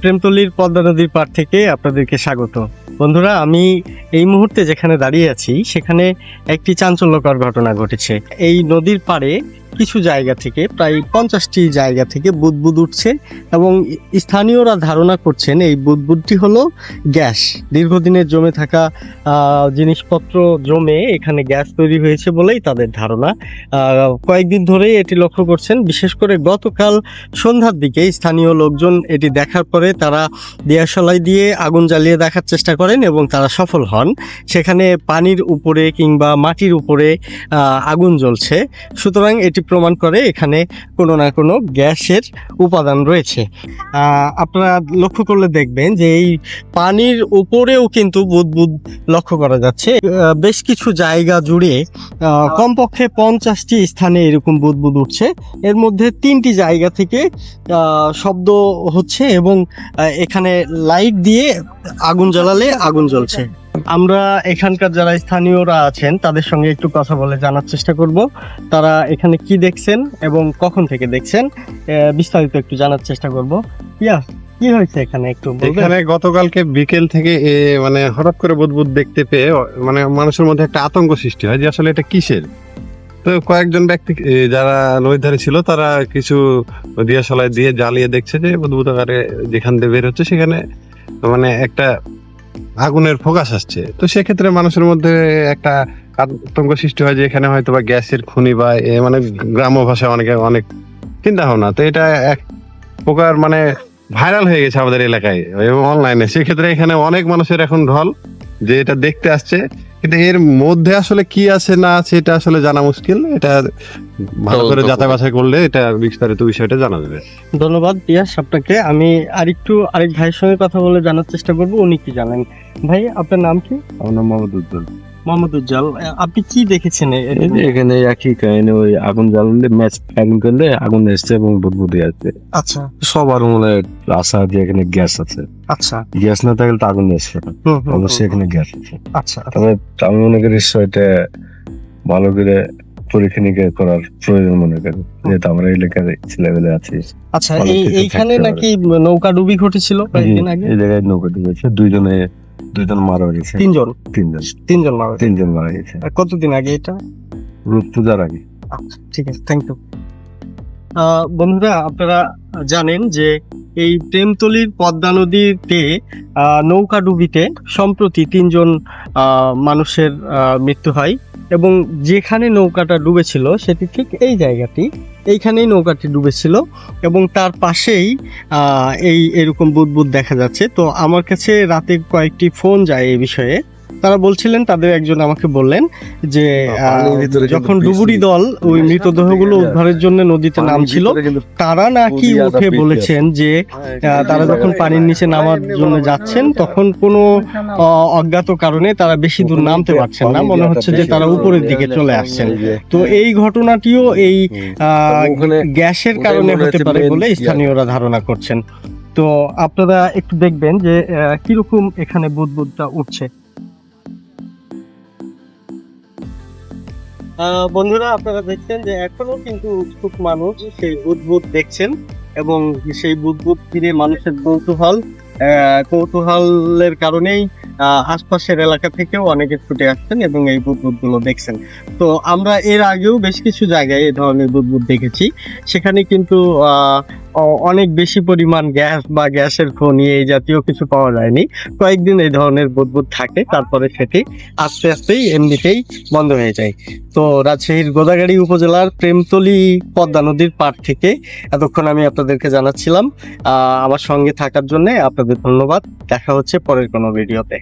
প্রেমতলির পদ্মা নদীর পাড় থেকে আপনাদেরকে স্বাগত। বন্ধুরা, আমি এই মুহূর্তে যেখানে দাঁড়িয়ে আছি, সেখানে একটি চাঞ্চল্যকর ঘটনা ঘটেছে। এই নদীর পাড়ে কিছু জায়গা থেকে, প্রায় পঞ্চাশটি জায়গা থেকে বুদবুদ উঠছে এবং স্থানীয়রা ধারণা করছেন এই বুদবুদটি হলো গ্যাস। দীর্ঘদিনের জমে থাকা জিনিসপত্র জমে এখানে গ্যাস তৈরি হয়েছে বলেই তাদের ধারণা। কয়েকদিন ধরেই এটি লক্ষ্য করছেন, বিশেষ করে গতকাল সন্ধ্যার দিকে স্থানীয় লোকজন এটি দেখার পরে তারা দিয়াশলাই দিয়ে আগুন জ্বালিয়ে দেখার চেষ্টা করেন এবং তারা সফল হন। সেখানে পানির উপরে কিংবা মাটির উপরে আগুন জ্বলছে। সুতরাং এটি প্রমাণ করে এখানে কোনো না কোনো গ্যাসের উপাদান রয়েছে। আপনারা লক্ষ্য করলে দেখবেন যে এই পানির উপরেও কিন্তু বুদবুদ লক্ষ্য করা যাচ্ছে। বেশ কিছু জায়গা জুড়ে কমপক্ষে পঞ্চাশটি স্থানে এরকম বুদবুদ উঠছে। এর মধ্যে তিনটি জায়গা থেকে শব্দ হচ্ছে এবং এখানে লাইট দিয়ে আগুন জ্বালালে আগুন জ্বলছে। আমরা এখানকার যারা স্থানীয়রা আছেন, তাদের সঙ্গে একটু কথা বলে জানার চেষ্টা করব। তারা এখানে কি দেখছেন এবং কখন থেকে দেখছেন বিস্তারিত একটু জানার চেষ্টা করব। ইয়া, কি হয়েছে এখানে একটু এখানে গতকালকে বিকেল থেকে মানে হঠাৎ করে বুদবুদ দেখতে পেয়ে মানে মানুষের মধ্যে একটা আতঙ্ক সৃষ্টি হয় যে আসলে এটা কিসের? তো কয়েকজন ব্যক্তি যারা নদীর ধারে ছিল, তারা কিছু দিয়াশালায় দিয়ে জ্বালিয়ে দেখছে যে বুদবুদ আকারে যেখান দিয়ে বের হচ্ছে, সেখানে মানে একটা আগুনের ফোকাস আসছে। তো সেক্ষেত্রে মানুষের মধ্যে একটা আতঙ্ক সৃষ্টি হয় যে এখানে হয়তো বা গ্যাসের খুনি বা মানে গ্রাম্য ভাষায় অনেকে অনেক চিন্তা ভাবনা। তো এটা এক প্রকার মানে ভাইরাল হয়ে গেছে আমাদের এলাকায় এবং অনলাইনে সেক্ষেত্রে এখানে অনেক মানুষের এখন ঢল যে এটা দেখতে আসছে। কিন্তু এর মধ্যে আসলে কি আছে না আছে এটা আসলে জানা মুশকিল। এটা ভালো করে যাচাই বাছাই করলে এটা বিস্তারিত বিষয়টা জানা যাবে। ধন্যবাদ পিয়াস আপনাকে। আমি আরেকটু আরেক ভাইয়ের সঙ্গে কথা বলে জানার চেষ্টা করব। উনি কি জানেন? ভাই আপনার নাম কি? আমার নাম মোহাম্মদ উজ্জ্বল। মোহাম্মদ আপনি কি দেখেছেন? এখানে একই কাহিনী ওই আগুন জ্বালালে ম্যাচ আগুন করলে আগুন এসছে এবং বুদবুদি আছে। আচ্ছা। সবার মনে আশা এখানে গ্যাস আছে। আচ্ছা। গ্যাস না থাকলে তো আগুন এসছে অবশ্যই এখানে গ্যাস আছে। আচ্ছা তবে আমি মনে করি বিষয়টা ভালো করে পরীক্ষা নিরীক্ষা করার প্রয়োজন মনে করি। যেহেতু আমরা এলাকার ছেলেবেলে আছি। আচ্ছা এইখানে নাকি নৌকা ডুবি ঘটেছিল কয়েকদিন আগে? এই জায়গায় নৌকা ডুবেছে। দুইজনে দুইজন মারা গেছে। তিনজন? তিনজন। তিনজন মারা তিনজন মারা গেছে। আর কতদিন আগে এটা? রূপ পূজার আগে। আচ্ছা ঠিক আছে থ্যাংক ইউ বন্ধুরা আপনারা জানেন যে এই প্রেমতলির পদ্মা নদীতে নৌকা ডুবিতে সম্প্রতি তিনজন মানুষের মৃত্যু হয় এবং যেখানে নৌকাটা ডুবেছিল সেটি ঠিক এই জায়গাটি এইখানেই নৌকাটি ডুবেছিল এবং তার পাশেই এই এরকম বুদবুদ দেখা যাচ্ছে। তো আমার কাছে রাতে কয়েকটি ফোন যায় এই বিষয়ে। তারা বলছিলেন তাদের একজন আমাকে বললেন যে যখন ডুবুরি দল ওই মৃতদেহগুলো উদ্ধারের জন্য নদীতে নামছিল তারা নাকি উঠে বলেছেন যে তারা যখন পানির নিচে নামার জন্য যাচ্ছেন তখন কোনো অজ্ঞাত কারণে তারা বেশি দূর নামতে পারছেন না। মনে হচ্ছে যে তারা উপরের দিকে চলে আসছেন। তো এই ঘটনাটিও এই আহ, গ্যাসের কারণে হতে পারে বলে স্থানীয়রা ধারণা করছেন। তো আপনারা একটু দেখবেন যে কীরকম এখানে বুদবুদটা উঠছে। বন্ধুরা, আপনারা দেখছেন যে এখনও কিন্তু উৎসুক মানুষ সেই বুধবুধ দেখছেন এবং সেই বুধবুধ ফিরে মানুষের কৌতূহল কৌতূহলের কারণেই আশপাশের এলাকা থেকেও অনেকে ছুটে আসছেন এবং এই বুদবুদগুলো দেখছেন। তো আমরা এর আগেও বেশ কিছু জায়গায় এ ধরনের বুদবুদ দেখেছি। সেখানে কিন্তু অনেক বেশি পরিমাণ গ্যাস বা গ্যাসের খনি এই জাতীয় কিছু পাওয়া যায়নি। কয়েকদিন এই ধরনের বুদবুদ থাকে, তারপরে সেটি আস্তে আস্তেই এমনিতেই বন্ধ হয়ে যায়। তো রাজশাহীর গোদাগাড়ি উপজেলার প্রেমতলি পদ্মা নদীর পাড় থেকে এতক্ষণ আমি আপনাদেরকে জানাচ্ছিলাম। আমার সঙ্গে থাকার জন্য আপনাদের ধন্যবাদ। দেখা হচ্ছে পরের কোনো ভিডিওতে।